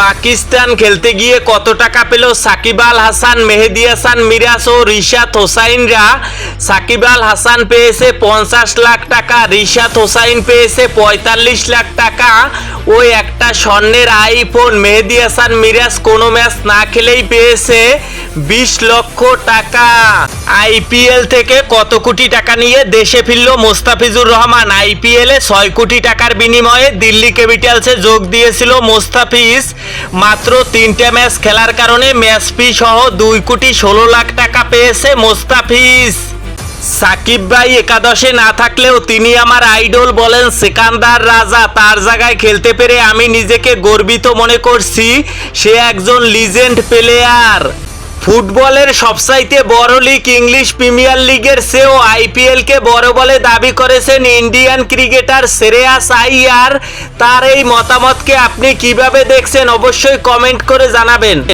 পাকিস্তান খেলতে গিয়ে কত টাকা পেল? সাকিব আল হাসান, মেহেদি হাসান মিরাস ও রিশাদ হোসাইনরা। সাকিব আল হাসান পেয়েছে পঞ্চাশ লাখ টাকা, রিশাদ হোসাইন পেয়েছে পঁয়তাল্লিশ লাখ টাকা। ও একটা স্বর্ণের আইফোন মেহেদি হাসান মিরাস কোনো ম্যাচ না খেলেই পেয়েছে। বিশ লক্ষ টাকা। আইপিএল থেকে কত কোটি টাকা নিয়ে দেশে ফিরল মোস্তাফিজুর রহমান? আইপিএলে ছয় কোটি টাকার বিনিময়ে দিল্লি ক্যাপিটালসে যোগ দিয়েছিল মোস্তাফিজ। মাত্র তিনটে ম্যাচ খেলার কারণে ম্যাচ ফি সহ দুই কোটি ষোলো লাখ টাকা পেয়েছে মোস্তাফিজ। সাকিব ভাই একাদশে না থাকলেও তিনি আমার আইডল বলেন সেকান্দার রাজা, তার জায়গায় খেলতে পেরে আমি নিজেকে গর্বিত মনে করছি। সে একজন লিজেন্ড প্লেয়ার। ফুটবলের সবচাইতে বড় লিগ ইংলিশ প্রিমিয়ার লিগের সেও আইপিএলকে বড় বলে দাবি করেছেন ইন্ডিয়ান ক্রিকেটার শ্রেয়াস আইয়ার। তার এই মতামতকে আপনি কীভাবে দেখছেন অবশ্যই কমেন্ট করে জানাবেন।